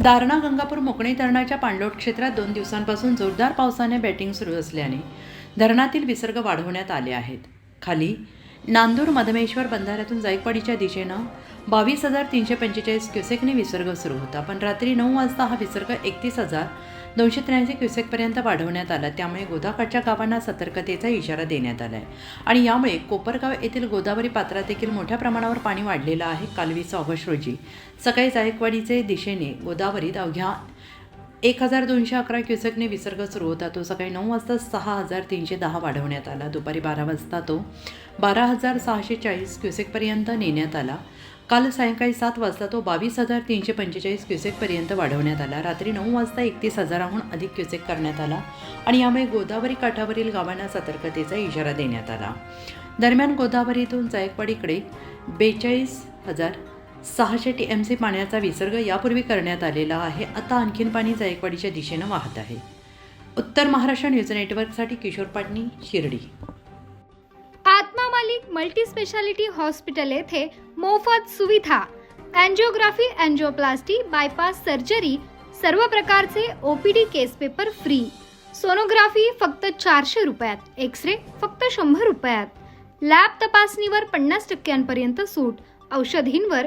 दारणा गंगापूर मोकणी धरणाच्या पाणलोट क्षेत्रात दोन दिवसांपासून जोरदार पावसाने बॅटिंग सुरू असल्याने धरणातील विसर्ग वाढवण्यात आले आहेत. खाली नांदूर मधमेश्वर बंधाऱ्यातून जायकवाडीच्या दिशेनं बावीस हजार तीनशे पंचेचाळीस क्युसेकने विसर्ग सुरू होता. पण रात्री नऊ वाजता हा विसर्ग एकतीस हजार दोनशे त्र्याऐंशी क्युसेकपर्यंत वाढवण्यात आला. त्यामुळे गोदाकाठच्या गावांना सतर्कतेचा इशारा देण्यात आला आहे आणि यामुळे कोपरगाव येथील गोदावरी पात्रात देखील मोठ्या प्रमाणावर पाणी वाढलेलं आहे. काल वीस ऑगस्ट रोजी सकाळी जायकवाडीचे दिशेने गोदावरीत अवघ्या एक हजार दोनशे अकरा क्युसेकने विसर्ग सुरू होता. तो सकाळी नऊ वाजता सहा हजार तीनशे दहा वाढवण्यात आला. दुपारी बारा वाजता तो बारा हजार सहाशे चाळीस क्युसेकपर्यंत नेण्यात आला. काल सायंकाळी सात वाजता तो बावीस हजार तीनशे पंचेचाळीस क्युसेकपर्यंत वाढवण्यात आला. रात्री नऊ वाजता एकतीस हजाराहून अधिक क्युसेक करण्यात आला आणि यामुळे गोदावरी काठावरील गावांना सतर्कतेचा इशारा देण्यात आला. दरम्यान गोदावरीतून जायकवाडीकडे बेचाळीस हजार सहाशे टी एम सी पाण्याचा विसर्ग यापूर्वी करण्यात आलेला आहे. आता आणखीन पाणी जायकवाडीच्या दिशेनं वाहत आहे. उत्तर महाराष्ट्र न्यूज नेटवर्कसाठी Kishor Patni Shirdi. Atma Malik multi speciality hospital येथे मोफत सुविधा. अँजिओग्राफी अँजिओप्लास्टी बायपास सर्जरी सर्व प्रकारचे OPD case paper free. Sonography फक्त चारशे रुपयात एक्सरे फक्त शंभर रुपयात. लॅब तपासणीवर पन्नास टक्क्यांपर्यंत सूट. औषधींवर